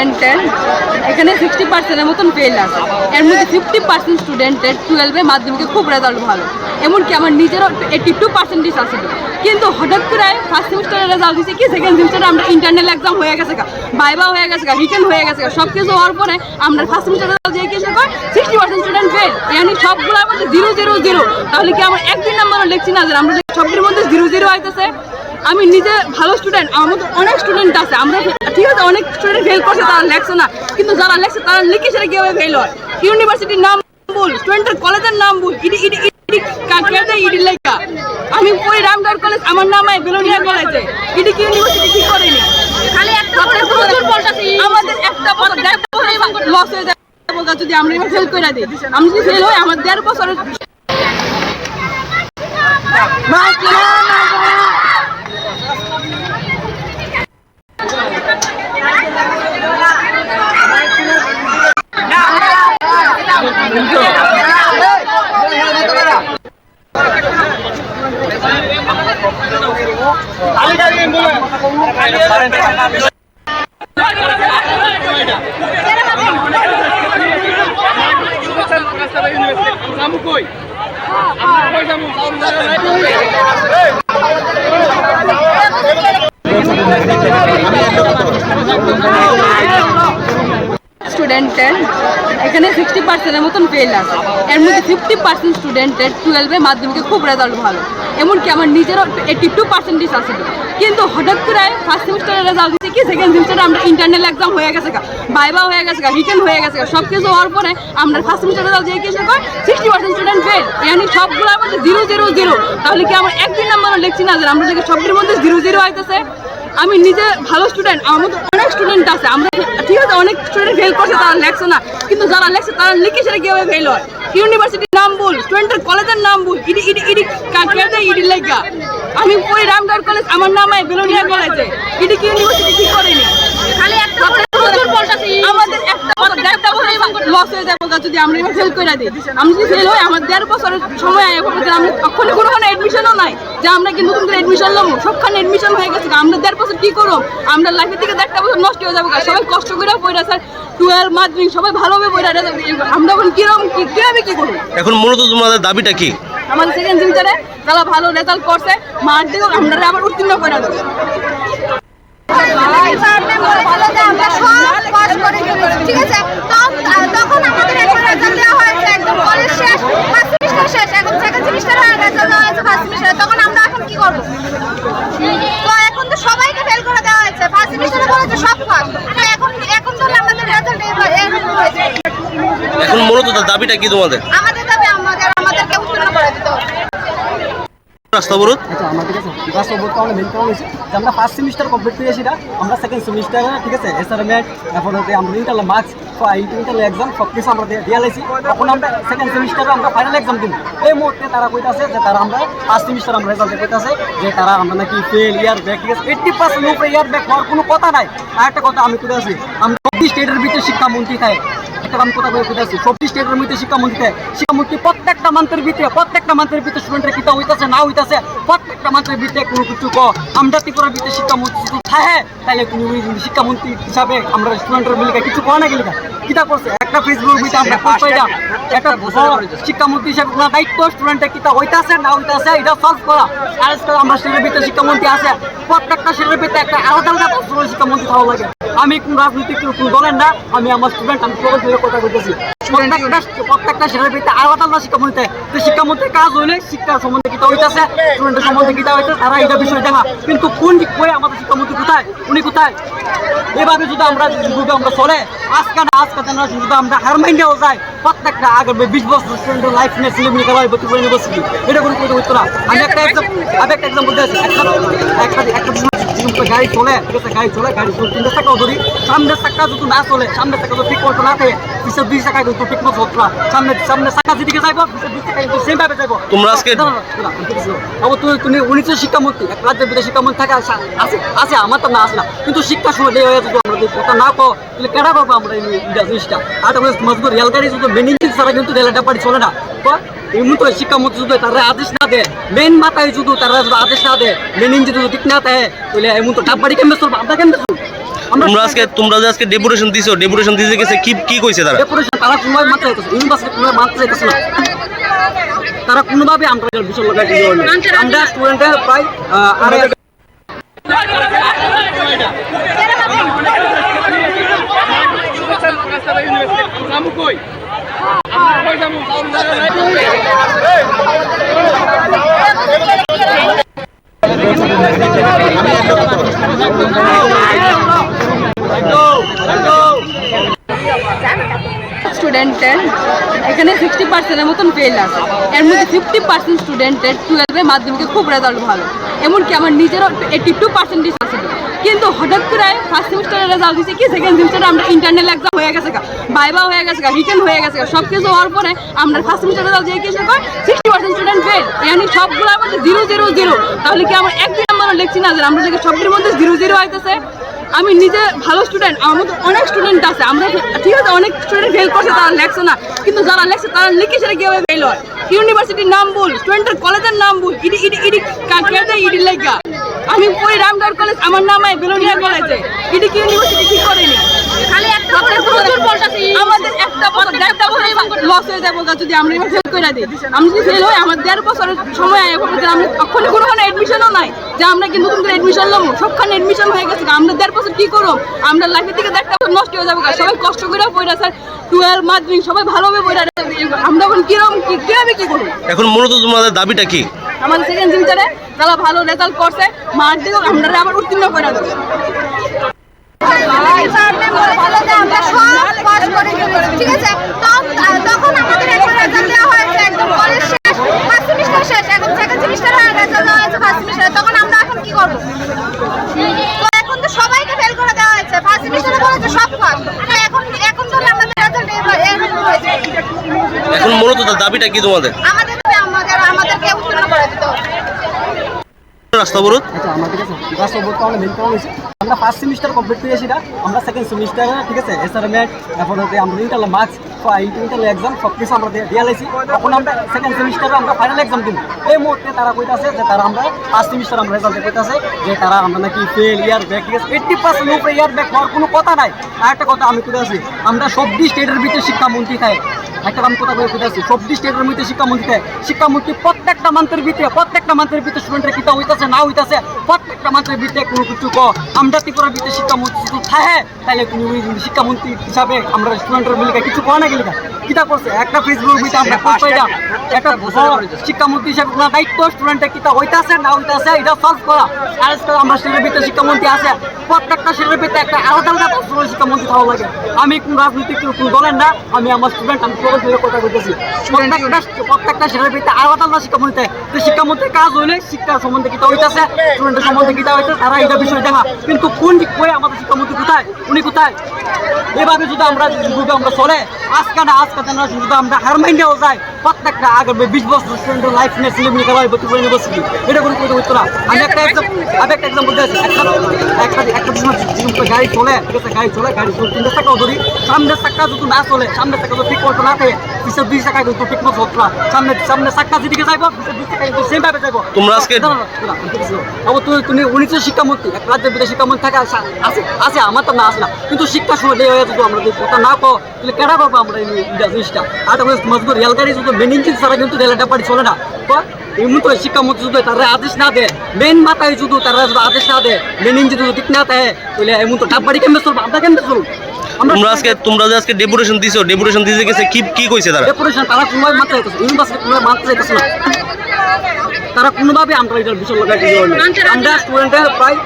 স্টুডেন্টের, এখানে সিক্সটি পার্সেন্টের মতন ফেল আছে। এর মধ্যে ফিফটি পার্সেন্ট স্টুডেন্টের টুয়েলভে মাধ্যমিকে খুব রেজাল্ট ভালো। এমনকি আমার নিজেরও এইটি টু পার্সেন্টেজ আছে। কিন্তু হঠাৎ করে ফার্স্ট সেমিস্টারের রেজাল্ট দিচ্ছে কি? সেকেন্ড সেমিস্টারে আমরা ইন্টারনাল এক্সাম হয়ে গেছে বাইবা হয়ে গেছে রিটার্ন হয়ে গেছে সব কিছু হওয়ার পরে আমরা ফার্স্ট সেমিস্টার রেজাল্ট দিয়ে কিছু কয় সিক্সটি পার্সেন্ট স্টুডেন্ট ফেল ইয়ানি সবগুলোর মধ্যে জিরো জিরো জিরো তাহলে কি আমার একদিন নাম্বারও লিখছি না যে আমরা সবগুলোর মধ্যে জিরো জিরো আইতেছে? আমি নিজে ভালো স্টুডেন্ট আমার মতো অনেক স্টুডেন্ট আছে। আমরা ঠিক আছে অনেক স্টুডেন্ট ফেল করছে তারা লেখছে না। কিন্তু যারা লেখছে তারা লিখে সেটা কীভাবে ফেল হয়? ইউনিভার্সিটির নাম ভুল স্টুডেন্টের কলেজের নাম ভুল ইডি ইডি ইডি কাকে দেয় ইডি লেখা। আমি পড়ি রামগড় কলেজ আমার নাম হয় বেলোনিয়া কলেজে ইডি কি ইউনিভার্সিটি ঠিক করেনি? খালি একটা আমাদের একটা বছর লস হয়ে যায়। যদি আমরা এবার ফেল করে দিই আমি যদি ফেল হই আমার দেড় বছরের স্টুডেন্টের এখানে সিক্সটি পার্সেন্টের মতন ফেল আছে। এর মধ্যে ফিফটি পার্সেন্ট স্টুডেন্টের টুয়েলভে মাধ্যমিকে খুব রেজাল্ট ভালো। এমনকি আমার নিজেরও এইটি টু পার্সেন্টেজ আছে। কিন্তু হঠাৎ করে ফার্স্ট সেমিস্টারের রেজাল্ট দিচ্ছে কি? সেকেন্ড সেমিস্টারে আমরা ইন্টারনাল এক্সাম হয়ে গেছে বাইবা হয়ে গেছে রিটার্ন হয়ে গেছে সব কিছু হওয়ার পরে আমরা ফার্স্ট সেমিস্টার রেজাল্ট দিয়ে কিছু কয় সিক্সটি পার্সেন্ট স্টুডেন্ট ফেল ইয়ানি সবগুলো মধ্যে জিরো জিরো জিরো তাহলে কি আমার একদিন নাম্বারও লিখছি না যে আমরা সবগুলোর মধ্যে জিরো জিরো আইতেছে? আমি নিজে ভালো স্টুডেন্ট আমার মতো অনেক স্টুডেন্ট আছে। আমরা ঠিক আছে অনেক স্টুডেন্ট ফেল করছে তারা লেখছে না। কিন্তু যারা লেখছে তারা লিখে সেটা কীভাবে ফেল হয়? ইউনিভার্সিটির নাম ভুল স্টুডেন্টের কলেজের নাম ভুল ইডি ইডি ইডি দেয় ইডি লেখা? আমি পড়ি রামগড় কলেজ আমার নাম হয় বেলুনিয়া কলেজে ইডি কি ইউনিভার্সিটি ঠিক করেনি? খালি একটা প্রচুর পড়তাছি আমাদের একটা বছর দেড়টা বছর সময় নাই যে আমরা কি? নতুন করে হয়ে গেছে থেকে সবাই কষ্ট করে টুয়েলভ সবাই ভালোভাবে আমরা এখন কি এখন মূলত তোমাদের দাবিটা কি আমাদের ভালো করছে, মার দিকে আমরা আবার উত্তীর্ণ করে দেবো ঠিক আছে তো- তখন আমাদের এখন রেজাল্ট দেওয়া হয়েছে একদম কলেজ শেষ ফার্স্ট সেমিস্টার শেষ এখন সেকেন্ড সেমিস্টারে রেজাল্ট দেওয়া হয়েছে ফার্স্ট সেমিস্টারে তখন আমরা এখন কি করব তো এখন তো সবাইকে ফেল করে দেওয়া হয়েছে ফার্স্ট সেমিস্টারে বলেছে সব পাস তো এখন এখন তো আমাদের রেজাল্ট এরকম হয়েছে এখন মূলত দাবিটা কি তোমাদের? আমাদের দাবি আমাদের আমাদেরকে উত্তীর্ণ করে দিতে রাস্তা অবরোধ? আচ্ছা আমাদের কাছে ক্লাস বলতে আমরা মেন কারণ হয়েছে যে আমরা ফার্স্ট সেমিস্টার কমপ্লিট করেছি না আমরা সেকেন্ড সেমিস্টারে ঠিক আছে এসআরএমএড তারপর হচ্ছে আমরা ইন্টারনাল মার্কস ইন্টারনাল এক্সাম সব কিছু আমরা দিয়ে দিয়ে লাইছি তখন আমরা সেকেন্ড সেমিস্টারে আমরা ফাইনাল এক্সাম দিব। এই মুহূর্তে তারা কইতাছে যে তারা আমরা ফার্স্ট সেমিস্টার আমরা রেজাল্ট কইতাছে যে তারা আমরা নাকি ফেল ইয়ার ব্যাক ঠিক আছে এইট্টি পার্সেন্ট উপরে ইয়ার ব্যাক হওয়ার কোনো কথা নাই। আর একটা কথা আমি কোথায় আছি আমরা স্টেটের ভিতরে শিক্ষামন্ত্রী থাকে। একটা আমি কথা বলে আছি সবটি স্টেটের মধ্যে শিক্ষামন্ত্রী থাকে। শিক্ষামন্ত্রী প্রত্যেকটা মান্থের ভিতরে প্রত্যেকটা মান্থের ভিতরে স্টুডেন্টের কিতা হইতাছে না হইতাছে প্রত্যেকটা মান্থের ভিতরে কোনো কিছু ক। আমরা ত্রিপুরার ভিতরে শিক্ষামন্ত্রী থাকে তাহলে তুমি শিক্ষামন্ত্রী হিসাবে আমরা স্টুডেন্টের মিলিকা কিছু করা না গেলে কিতা করছে? একটা ফেসবুক ভিতরে আমরা পাইলাম একটা শিক্ষামন্ত্রী হিসাবে কোনো দায়িত্ব স্টুডেন্টের কিতা হইতাছে না হইতাছে এটা সলভ করা। আর আমরা সেটার ভিতরে শিক্ষামন্ত্রী আছে। প্রত্যেকটা সেটার ভিতরে একটা আলাদা আলাদা শিক্ষামন্ত্রী থাকা লাগে। আমি কোন রাজনৈতিক কোন দলের না আমি আমার স্টুডেন্ট আমি সবাই ধরে কথা বলতেছি। প্রত্যেকটা প্রত্যেকটা সেটার ভিতরে আলাদা আলাদা শিক্ষামন্ত্রী তো শিক্ষামন্ত্রীর কাজ হইলে শিক্ষা সম্বন্ধে কিতা হইতাছে স্টুডেন্টের সম্বন্ধে কিতা হইতাছে তারা এটা বিষয় দেখা। কিন্তু কোন দিক করে আমাদের শিক্ষামন্ত্রী কোথায় উনি কোথায়? এভাবে যদি আমরা যদি আমরা চলে আজকে না আজকে জেনারেশন যদি আমরা হার মাইন্ডেও যাই প্রত্যেকটা আগে বিশ বছর স্টুডেন্টের লাইফ নিয়ে সিলেবনি খেলা হয় ত্রিপুরা ইউনিভার্সিটি এটা কোনো কোনো হইতো না। আমি একটা এক্সাম আমি একটা এক্সাম বলতে আছি একটা একটা একটা একটা গাড়ি চলে ঠিক আছে? গাড়ি চলে গাড়ি চলে। তিনটে চাকাও ধরি। সামনের চাকা যদি না চলে সামনের চাকা যদি ঠিক মতো না থাকে পিছের দুই চাকা কিন্তু ঠিক মতো হতো না। সামনে সামনে চাকা যেদিকে যাইবো পিছের দুই চাকা কিন্তু সেম ভাবে যাইবো। তোমরা আজকে-। আবার তুমি তুমি উনি তো শিক্ষামন্ত্রী। এক রাজ্যের ভিতরে শিক্ষামন্ত্রী থাকে আছে আছে আমার তো না আছে না। কিন্তু শিক্ষা সময় দেওয়া যদি আমরা যদি কথা না কো তাহলে কেনা পাবো আমরা এই জিনিসটা? আর তারপরে মজবুত রেলগাড়ি শুধু মেন ছাড়া কিন্তু রেলটা বাড়ি চলে না। তো এমন তো শিক্ষামন্ত্রী যদি তারা আদেশ না দেয় মেন মাথায় যদি তারা যদি আদেশ না দেয় মেন ইঞ্জিন যদি ঠিক না দেয় তাহলে এমন তো ডাব বাড়ি কেমন চলবে আমরা কেমন চলবো তোমরা আজকে তোমরা যে আজকে ডেপুটেশন দিছো ডেপুটেশন দিতে গেছে কি কি কইছে তারা ডেপুটেশন তারা কোনোভাবে মানতে চাইতেছে ইউনিভার্সিটি কোনোভাবে মানতে চাইতেছে না তারা কোনোভাবে আমরা বিষয় লাগাই আমরা স্টুডেন্টের প্রায় আড়াই স্টুডেন্টের, এখানে সিক্সটি পার্সেন্টের মতন ফেল আছে। এর মধ্যে ফিফটি পার্সেন্ট স্টুডেন্টের টুয়েলভে মাধ্যমিকে খুব রেজাল্ট ভালো। এমনকি আমার নিজেরও এইটি টু পার্সেন্টেজ আছে কিন্তু হঠাৎ করে ফার্স্ট সেমিস্টারের রেজাল্ট দিচ্ছে কি? সেকেন্ড সেমিস্টারে আমরা ইন্টারনাল এক্সাম হয়ে গেছে গা ভাইবা হয়ে গেছে রিটার্ন হয়ে গেছে সব কিছু হওয়ার পরে আমরা ফার্স্ট সেমিস্টার রেজাল্ট দিয়ে কি কর sixty percent student fail yani সবগুলোর মধ্যে জিরো জিরো জিরো তাহলে কি আমরা একদিন আমরা লিখছি না যে আমরা সবগুলোর মধ্যে জিরো জিরো হইতেছে আমি নিজে ভালো স্টুডেন্ট মতো অনেক স্টুডেন্ট আছে। আমরা ঠিক আছে, অনেক স্টুডেন্ট ফেল করছে, তারা লেখছে না। কিন্তু যারা লেখছে, তারা লিখে সেটা কীভাবে ফেল হয়? ইউনিভার্সিটির নাম বল স্টুডেন্টের কলেজের নাম বল, ইডি ইডি ইডি কে দেয় ইডি লেখা আমি পড়ি রামগড় কলেজ, আমার নাম হয় বেলোনিয়া কলেজে। ইডি কি ইউনিভার্সিটি ঠিক করেনি? একটা প্রচুর আমাদের একটা বছর দেড়টা বছর লস হয়ে যাব যদি আমরা ফেল করে দিই। আমি যদি ফেল হই আমার দেড় বছরের সময় আয় পড়বে যে আমরা তখন কোনো এডমিশনও নাই। যে আমরা কিন্তু নতুন করে এডমিশন নেব সবখানে এডমিশন হয়ে গেছে আমরা দেড় বছর কি করব? আমরা লাইফের থেকে দেড়টা বছর নষ্ট হয়ে যাব সবাই কষ্ট করে পড়া স্যার টুয়েলভ মাধ্যমিক সবাই ভালোভাবে পড়া আমরা এখন কীরকম কি কীভাবে কি করব? এখন মূলত তোমাদের দাবিটা কি? আমাদের সেকেন্ড সেমিস্টারে যারা ভালো রেজাল্ট করছে। মার দিকে আমরা আবার উত্তীর্ণ করে দেবো। তখন- আমরা এখন কি করব এখন তো সবাইকে ফেল করে দেওয়া হয়েছে। ফার্স্ট সেমিস্টারে বলেছে সব পাস এখন এখন তো আমাদের রেজাল্ট এখন মূলত দাবিটা কি তোমাদের আমাদের আমাদের আমাদেরকে উত্তীর্ণ করে দিতে হবে রাস্তা অবরোধ? আমরা ফার্স্ট সেমিস্টার কমপ্লিট আমরা সেকেন্ড সেমিস্টারে ঠিক আছে? এসআরএমএট তারপর হচ্ছে আমরা মার্কস এক্সাম সব কিছু আমরা দিয়ে লাইছি। এখন আমরা সেকেন্ড সেমিস্টারে আমরা ফাইনাল এক্সাম দিব। এই মুহূর্তে তারা কইতাছে যে তারা আমরা ফার্স্ট সেমিস্টার আমরা রেজাল্ট কইতাছে যে তারা আমরা নাকি ফেল ইয়ার ব্যাক ঠিক আছে? এইট্টি পার্সেন্ট উপরে ইয়ার ব্যাক হওয়ার কোনো কথা নাই। আর একটা কথা আমি কইতাছি, আমরা সবটি স্টেটের ভিতরে শিক্ষামন্ত্রী থাকে। একটা আমি কথা বলে আসছি চব্বিশ স্টেটের মধ্যে শিক্ষামন্ত্রী শিক্ষামন্ত্রী প্রত্যেকটা মন্ত্রের ভিতরে প্রত্যেকটা মন্ত্রের ভিতরে স্টুডেন্টের কিতা হইতাছে, না হইতেছে, প্রত্যেকটা মন্ত্রের ভিতরে কোনো কিছু ক। আমরা ত্রিপুরার ভিতরে শিক্ষামন্ত্রী যদি থাকে তাহলে ওই শিক্ষামন্ত্রী হিসাবে আমরা স্টুডেন্টের মিলিকা কিছু কয় না গেলে কিতা করছে একটা ফেসবুক ভিতরে আমরা পাইলাম একটা শিক্ষামন্ত্রী হিসাবে কোনো দায়িত্ব কিতা হইতাছে না হইতাছে এটা সলভ করা। আর আজকাল আমরা স্টেটের ভিতরে শিক্ষামন্ত্রী আছে। প্রত্যেকটা স্টেটের ভিতরে একটা আলাদা আলাদা প্রশ্নের শিক্ষামন্ত্রী থাকা লাগে। আমি কোন রাজনৈতিক কোন দলের না আমি আমার স্টুডেন্ট আমি সবাই মিলে কথা বলতেছি। প্রত্যেকটা প্রত্যেকটা স্টেটের ভিতরে আলাদা আলাদা শিক্ষামন্ত্রী। তো শিক্ষামন্ত্রীর কাজ হইলে শিক্ষা সম্বন্ধে কিতা হইতাছে স্টুডেন্টের সম্বন্ধে কিতা হইতাছে তারা এটা বিষয় দেখা। কিন্তু কোন দিক কই আমাদের শিক্ষামন্ত্রী কোথায় উনি কোথায়? এভাবে যদি আমরা যদি আমরা চলে আজকে না আজকে জেনারেশন যদি আমরা হার মাইন্ডেও যাই। প্রত্যেকটা আগে বিশ বছর স্টুডেন্টের লাইফ নিয়ে সিলেবনি খেলা হয় ত্রিপুরা ইউনিভার্সিটি এটা কোনো কথা হইতো না। আমি একটা আমি একটা এক্সাম্পল দিয়েছি একটা একটা একটা সময় গাড়ি চলে ঠিক আছে গাড়ি চলে গাড়ি চলে তিনটে চাকাও ধরি। সামনের চাকা যদি না চলে সামনের চাকা যদি ঠিক মতো না থাকে পিছের দুই চাকা কিন্তু ঠিক মতো হতো না। সামনে সামনে চাকা যেদিকে যাইব পিছের দুই চাকা কিন্তু সেম ভাবে যাইব। তোমরা আজকে- আবার তুমি তুমি উনি তো শিক্ষামন্ত্রী এক রাজ্যের ভিতরে শিক্ষামন্ত্রী থাকে আছে আছে আছে আমার তো না আছে না। কিন্তু শিক্ষা সময় হয়ে যদি আমরা যদি কথা না কো তাহলে কেনা পাবো আমরা এই জিনিসটা? আর মজবুত রেলগাড়ি যদি মেন ইঞ্জিন ছাড়া কিন্তু রেলটা পারি চলে না। তো এমন তো শিক্ষামন্ত্রী যদি তারা আদেশ না দেয়। মেন মাথায় যদি তারা যদি আদেশ না দেয়। মেন ইঞ্জিন যদি ঠিক না থাকে তাহলে এমন তো ডাব্বাড়ি কেমনে চলবো? আমরা কেমনে চলবো? তোমরা আজকে তোমরা যে আজকে ডেপুটেশন দিছো ডেপুটেশন দিতে গেছে কি কি কইছে তারা? ডেপুটেশন তারা কোনোভাবে মানতে চাইতেছে ইউনিভার্সিটি চাইতেছে না। তারা কোনোভাবে আমরা এটার বিষয় লাগাই আমরা স্টুডেন্টের প্রায়